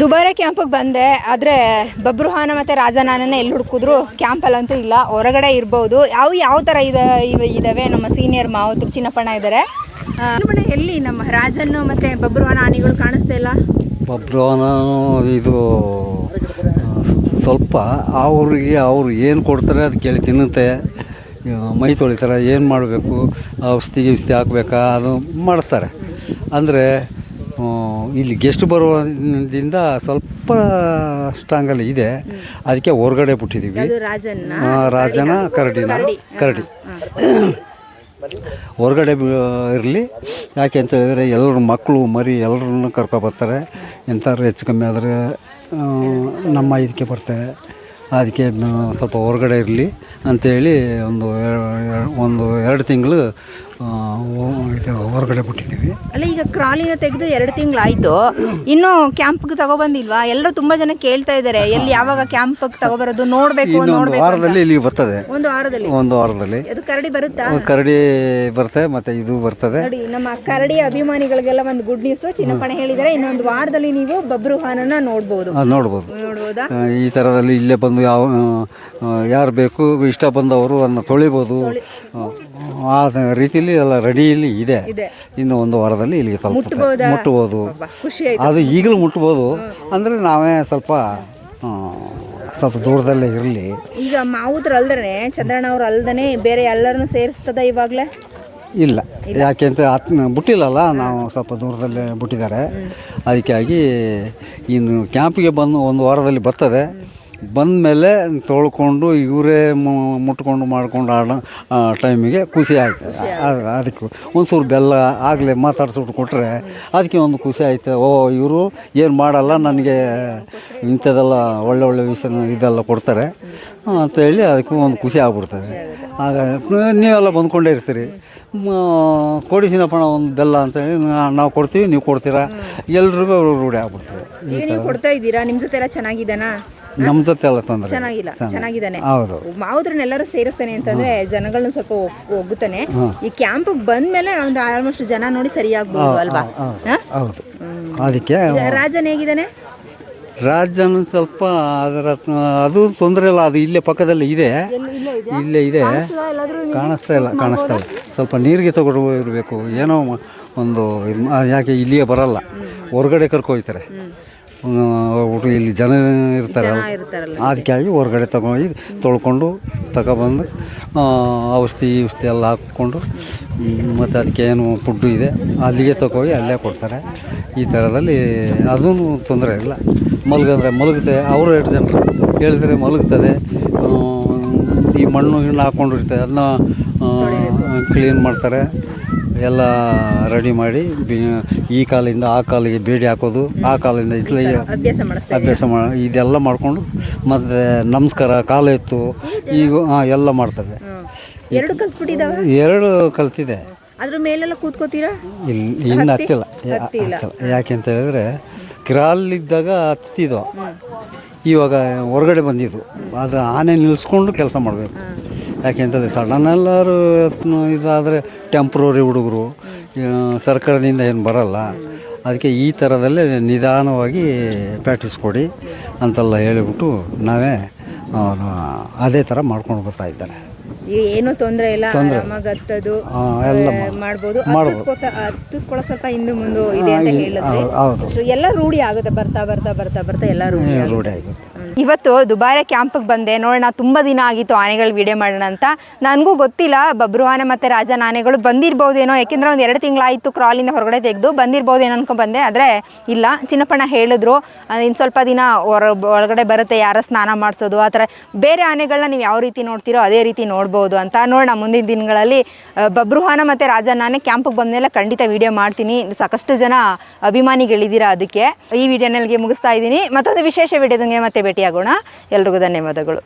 ದುಬಾರೆ ಕ್ಯಾಂಪಿಗೆ ಬಂದೆ ಆದರೆ ಬಬ್ರುಹಾನ ಮತ್ತು ರಾಜನಾನನೇ ಎಲ್ಲಿ ಹುಡುಕಿದ್ರು ಕ್ಯಾಂಪಲ್ಲಂತೂ ಇಲ್ಲ ಹೊರಗಡೆ ಇರ್ಬೋದು. ಯಾವ ಯಾವ ಥರ ಇದೆ ಇವ ಇದ್ದಾವೆ ನಮ್ಮ ಸೀನಿಯರ್ ಮಾವತರು ಚಿನ್ನಪ್ಪಣ್ಣ ಇದ್ದಾರೆ ಎಲ್ಲಿ ನಮ್ಮ ರಾಜನ್ನು ಮತ್ತು ಬಬ್ರುಹಾನ ಆನೆಗಳು ಕಾಣಿಸ್ತಾ ಇಲ್ಲ? ಬಬ್ರುಹಾನ ಇದು ಸ್ವಲ್ಪ ಅವ್ರಿಗೆ ಅವ್ರು ಏನು ಕೊಡ್ತಾರೆ ಅದು ಕೇಳಿ ತಿನ್ನುತ್ತೆ. ಮೈ ತೊಳಿತಾರೆ ಏನು ಮಾಡಬೇಕು ಔಷಧಿ ಗಿಷ್ಟಿ ಹಾಕ್ಬೇಕಾ ಅದು ಮಾಡ್ತಾರೆ. ಅಂದರೆ ಇಲ್ಲಿ ಗೆಸ್ಟ್ ಬರುವುದರಿಂದ ಸ್ವಲ್ಪ ಸ್ಟ್ರಾಂಗಲ್ಲಿ ಇದೆ. ಅದಕ್ಕೆ ಹೊರಗಡೆ ಬಿಟ್ಟಿದ್ದೀವಿ ರಾಜನ ಕರಡಿನ ಕರಡಿ. ಹೊರಗಡೆ ಇರಲಿ. ಯಾಕೆ ಅಂತ ಹೇಳಿದರೆ ಎಲ್ಲರ ಮಕ್ಕಳು ಮರಿ ಎಲ್ಲರನ್ನು ಕರ್ಕೊಬರ್ತಾರೆ ಎಂಥವ್ರು ಹೆಚ್ಚು ಕಮ್ಮಿ ಆದರೆ ನಮ್ಮ ಇದಕ್ಕೆ ಬರ್ತಾರೆ. ಅದಕ್ಕೆ ಸ್ವಲ್ಪ ಹೊರಗಡೆ ಇರಲಿ ಅಂಥೇಳಿ ಒಂದು ಒಂದು ಎರಡು ತಿಂಗಳು ಇದು ಹೊರಗಡೆ ಬಿಟ್ಟಿದ್ದೀವಿ. ಅಲ್ಲ ಈಗ ಕ್ರಾಲಿನ ತೆಗೆದು ಎರಡು ತಿಂಗಳಾಯಿತು. ಇನ್ನೂ ಕ್ಯಾಂಪ್ಗೆ ತಗೊಬಂದಿಲ್ವಾ? ಎಲ್ಲರೂ ತುಂಬಾ ಜನ ಕೇಳ್ತಾ ಇದ್ದಾರೆ ಎಲ್ಲಿ ಯಾವಾಗ ಕ್ಯಾಂಪ್ಗೆ ತಗೊಬರೋದು ನೋಡ್ಬೇಕು ಒಂದು ನೋಡ್ಬೇಕು. ವಾರದಲ್ಲಿ ಇಲ್ಲಿ ಬರ್ತದೆ. ಒಂದು ವಾರದಲ್ಲಿ? ಒಂದು ವಾರದಲ್ಲಿ. ಅದು ಕರಡಿ ಬರುತ್ತಾ? ಕರಡಿ ಬರ್ತದೆ ಮತ್ತೆ ಇದು ಬರ್ತದೆ. ನೋಡಿ ನಮ್ಮ ಕರಡಿ ಅಭಿಮಾನಿಗಳಿಗೆಲ್ಲ ಒಂದು ಗುಡ್ ನ್ಯೂಸ್ ಚಿನ್ನಪ್ಪಣ ಹೇಳಿದರೆ ಇನ್ನೊಂದು ವಾರದಲ್ಲಿ ನೀವು ಬಬ್ರುಹಾನನ ನೋಡ್ಬೋದು. ಅದು ನೋಡ್ಬೋದು. ನೋಡ್ಬೋದಾ? ಆ, ಈ ಥರದಲ್ಲಿ ಇಲ್ಲೇ ಬಂದು ಯಾವ ಯಾರು ಬೇಕು ಇಷ್ಟ ಬಂದವರು ಅದನ್ನ ತೊಳಿಬೋದು. ಆ ರೀತಿಯಲ್ಲಿ ಎಲ್ಲ ರೆಡಿಯಲ್ಲಿ ಇದೆ. ಇದೆ. ಇನ್ನು ಒಂದು ವಾರದಲ್ಲಿ ಇಲ್ಲಿಗೆ ಸ್ವಲ್ಪ ಮುಟ್ಬೋದಾ? ಮುಟ್ಬೋದು ಅಬ್ಬಾ, ಖುಷಿ ಆಯ್ತು. ಅದು ಈಗಲೂ ಮುಟ್ಬೋದು ಅಂದರೆ ನಾವೇ ಸ್ವಲ್ಪ ಆ, ಸ್ವಲ್ಪ ದೂರದಲ್ಲೇ ಇರಲಿ. ಈಗ ಮಾವುದ್ರು ಅಲ್ದನೆ ಚಂದ್ರಣ್ಣ ಅವ್ರು ಅಲ್ದನೆ ಬೇರೆ ಎಲ್ಲರನ್ನು ಸೇರಿಸ್ತದ ಇವಾಗಲೇ? ಇಲ್ಲ. ಯಾಕೆ ಅಂತ ಬಿಟ್ಟಿಲ್ಲಲ್ಲ ನಾವು ಸ್ವಲ್ಪ ದೂರದಲ್ಲೇ ಬಿಟ್ಟಿದ್ದಾರೆ ಅದಕ್ಕಾಗಿ ಇನ್ನು ಕ್ಯಾಂಪಿಗೆ ಬಂದು ಒಂದು ವಾರದಲ್ಲಿ ಬರ್ತದೆ. ಬಂದ ಮೇಲೆ ತೊಳ್ಕೊಂಡು ಇವರೇ ಮುಟ್ಕೊಂಡು ಮಾಡ್ಕೊಂಡು ಆಡೋ ಆ, ಟೈಮಿಗೆ ಖುಷಿ ಆಯ್ತು. ಅದಕ್ಕೆ ಒಂಚೂರು ಬೆಲ್ಲ ಆಗಲೇ ಮಾತಾಡ್ಸ್ಬಿಟ್ಟು ಕೊಟ್ಟರೆ ಅದಕ್ಕೆ ಒಂದು ಖುಷಿ ಆಯ್ತು. ಓ ಇವರು ಏನು ಮಾಡಲ್ಲ ನನಗೆ ಇಂಥದ್ದೆಲ್ಲ ಒಳ್ಳೆ ಒಳ್ಳೆ ವಿಷಯ ಇದೆಲ್ಲ ಕೊಡ್ತಾರೆ. ಅಂತ ಅಂತೇಳಿ ಅದಕ್ಕೂ ಒಂದು ಖುಷಿ ಆಗ್ಬಿಡ್ತದೆ. ಆಗ ನೀವೆಲ್ಲ ಬಂದ್ಕೊಂಡೇ ಇರ್ತೀರಿ. ಕೊಡಿಸಿನಪ್ಪ ನಾವು ಒಂದು ಬೆಲ್ಲ ಅಂತೇಳಿ ನಾವು ಕೊಡ್ತೀವಿ ನೀವು ಕೊಡ್ತೀರಾ? ಎಲ್ರಿಗೂ ರೂಢಿ ಆಗ್ಬಿಡ್ತದೆ. ಕೊಡ್ತಾ ಇದ್ದೀರಾ? ನಿಮ್ಮ ಜೊತೆ ಎಲ್ಲ ಚೆನ್ನಾಗಿದ್ದಾನಾ? ನಮ್ಮ ಜೊತೆ ಎಲ್ಲ ತೊಂದರೆ ಚೆನ್ನಾಗಿಲ್ಲ ಚೆನ್ನಾಗಿದ್ದಾನೆ. ಹೌದು. ಮಾವುದ್ರನ್ನೆಲ್ಲರೂ ಸೇರಿಸ್ತಾನೆ ಅಂತಂದ್ರೆ ಜನಗಳನ್ನ ಸ್ವಲ್ಪ ಒಗ್- ಒಗ್ಗುತ್ತಾನೆ ಈ ಕ್ಯಾಂಪಿಗೆ ಬಂದ್ಮೇಲೆ ಒಂದು ಆಲ್ಮೋಸ್ಟ್ ಜನ ನೋಡಿ ಸರಿಯಾಗ್ಬೋದು ಅಲ್ವಾ? ಹೌದು ಅದಕ್ಕೆ ರಾಜನ ಹೇಗಿದ್ದಾನೆ? ರಾಜನ ಸ್ವಲ್ಪ ಅದರ ಅದು ತೊಂದರೆ ಇಲ್ಲ ಅದು ಇಲ್ಲೇ ಪಕ್ಕದಲ್ಲಿ ಇದೆ. ಇಲ್ಲೇ ಇದೆ. ಕಾಣಿಸ್ತಾ ಇಲ್ಲ ಕಾಣಿಸ್ತಾ ಇಲ್ಲ ಸ್ವಲ್ಪ ನೀರಿಗೆ ತಗೊಂಡು ಇರಬೇಕು. ಏನೋ ಒಂದು ಯಾಕೆ ಇಲ್ಲಿಯೇ ಬರಲ್ಲ. ಹೊರಗಡೆ ಕರ್ಕೊಯ್ತಾರೆ. ಒಟ್ಟು ಇಲ್ಲಿ ಜನ ಇರ್ತಾರೆ ಅದಕ್ಕಾಗಿ ಹೊರಗಡೆ ತಗೊಂಡು ತೊಳ್ಕೊಂಡು ತಗೊಬಂದು ಔಷಧಿ ಔಷಧಿ ಎಲ್ಲ ಹಾಕ್ಕೊಂಡು ಮತ್ತು ಅದಕ್ಕೆ ಏನು ಫುಡ್ಡು ಇದೆ ಅಲ್ಲಿಗೆ ತಗೋಗಿ ಅಲ್ಲೇ ಕೊಡ್ತಾರೆ. ಈ ಥರದಲ್ಲಿ ಅದೂ ತೊಂದರೆ ಇಲ್ಲ. ಮಲಗಿದ್ರೆ ಮಲಗುತ್ತೆ ಅವರು ಎರಡು ಜನರು ಹೇಳಿದರೆ ಮಲಗ್ತದೆ. ಈ ಮಣ್ಣು ಗಿಣ್ಣು ಹಾಕ್ಕೊಂಡಿರ್ತದೆ ಅದನ್ನ ಕ್ಲೀನ್ ಮಾಡ್ತಾರೆ. ಎಲ್ಲ ರೆಡಿ ಮಾಡಿ ಬಿ ಈ ಕಾಲಿಂದ ಆ ಕಾಲಿಗೆ ಬೇಡಿ ಹಾಕೋದು ಆ ಕಾಲಿಂದ ಇತ್ಲಿಗೆ ಅಭ್ಯಾಸ ಮಾಡಿಸ್ತಾ ಅಭ್ಯಾಸ ಮಾಡಿ ಇದೆಲ್ಲ ಮಾಡಿಕೊಂಡು ಮತ್ತು ನಮಸ್ಕಾರ ಕಾಲು ಎತ್ತು ಈಗ ಹಾಂ ಎಲ್ಲ ಮಾಡ್ತವೆ. ಎರಡು ಕಲ್ತ್ಬಿಟ್ಟಿದ್ದಾವೆ? ಎರಡು ಕಲ್ತಿದೆ. ಅದ್ರ ಮೇಲೆಲ್ಲ ಕೂತ್ಕೋತೀರಾ? ಇಲ್ಲಿ ಇನ್ನು ಹತ್ತಿಲ್ಲ. ಯಾ- ಹತ್ತಿಲ್ಲ. ಯಾಕೆ ಅಂತ ಹೇಳಿದ್ರೆ ಕಿರಾಲಿದ್ದಾಗ ಹತ್ತಿದ್ವು ಇವಾಗ ಹೊರಗಡೆ ಬಂದಿದ್ದು. ಅದು ಆನೆ ನಿಲ್ಲಿಸ್ಕೊಂಡು ಕೆಲಸ ಮಾಡಬೇಕು. ಯಾಕೆ ಅಂತೇಳಿ ಸಡನ್ ಎಲ್ಲರೂ ಇದಾದರೆ ಟೆಂಪ್ರರಿ ಹುಡುಗರು ಸರ್ಕಾರದಿಂದ ಏನು ಬರಲ್ಲ. ಅದಕ್ಕೆ ಈ ಥರದಲ್ಲೇ ನಿಧಾನವಾಗಿ ಪ್ರಾಕ್ಟೀಸ್ ಕೊಡಿ ಅಂತೆಲ್ಲ ಹೇಳಿಬಿಟ್ಟು ನಾವೇ ಅದೇ ಥರ ಮಾಡ್ಕೊಂಡು ಬರ್ತಾ ಇದ್ದಾರೆ ಏನು ತೊಂದರೆ ಇಲ್ಲ ತೊಂದರೆ. ಹತ್ತದು ಆ, ಎಲ್ಲ ಮಾಡ್ಬೋದು. ಹತ್ತಿಸ್ಕೊಳ್ಳೋ ಸ್ವಲ್ಪ ಹಿಂದೆ ಮುಂದೆ ಇದೆ ಅಂತ ಹೇಳಿದ್ರೆ. ಎಲ್ಲ ರೂಢಿ ಆಗುತ್ತೆ ಬರ್ತಾ ಬರ್ತಾ ಬರ್ತಾ ಬರ್ತಾ ಎಲ್ಲ ರೂಢಿ ರೂಢಿ ಆಗಿದೆ. ಇವತ್ತು ದುಬಾರೆ ಕ್ಯಾಂಪಿಗೆ ಬಂದೆ. ನೋಡೋಣ, ತುಂಬ ದಿನ ಆಗಿತ್ತು ಆನೆಗಳು ವಿಡಿಯೋ ಮಾಡೋಣ ಅಂತ. ನನಗೂ ಗೊತ್ತಿಲ್ಲ, ಬಬ್ರು ಆನೆ ಮತ್ತು ರಾಜನ ಆನೆಗಳು ಬಂದಿರ್ಬೋದೇನೋ. ಯಾಕೆಂದ್ರೆ ಒಂದು ಎರಡು ತಿಂಗಳಾಯಿತು ಕ್ರಾಲಿಂದ ಹೊರಗಡೆ ತೆಗೆದು ಬಂದಿರ್ಬೋದೇನೋ ಅನ್ಕೊಂಡ್ ಬಂದೆ ಆದರೆ, ಇಲ್ಲ, ಚಿನ್ನಪ್ಪಣ್ಣ ಹೇಳಿದ್ರು ಇನ್ನು ಸ್ವಲ್ಪ ದಿನ ಹೊರ, ಒಳಗಡೆ ಬರುತ್ತೆ, ಯಾರ ಸ್ನಾನ ಮಾಡಿಸೋದು. ಆ ಥರ ಬೇರೆ ಆನೆಗಳನ್ನ ನೀವು ಯಾವ ರೀತಿ ನೋಡ್ತೀರೋ ಅದೇ ರೀತಿ ನೋಡ್ಬೋದು ಅಂತ. ನೋಡೋಣ, ಮುಂದಿನ ದಿನಗಳಲ್ಲಿ ಬಬ್ರುಹಾನ ಮತ್ತು ರಾಜನ ಆನೆ ಕ್ಯಾಂಪಿಗೆ ಬಂದಮೇಲೆ ಖಂಡಿತ ವಿಡಿಯೋ ಮಾಡ್ತೀನಿ. ಸಾಕಷ್ಟು ಜನ ಅಭಿಮಾನಿಗಳಿದ್ದೀರಾ ಅದಕ್ಕೆ. ಈ ವಿಡಿಯೋನಲ್ಲಿ ಮುಗಿಸ್ತಾ ಇದ್ದೀನಿ. ಮತ್ತೊಂದು ವಿಶೇಷ ವಿಡಿಯೋದಂಗೆ ಮತ್ತೆ ಭೇಟಿಯಾಗೋಣ. ಎಲ್ರಿಗೂ ಧನ್ಯವಾದಗಳು.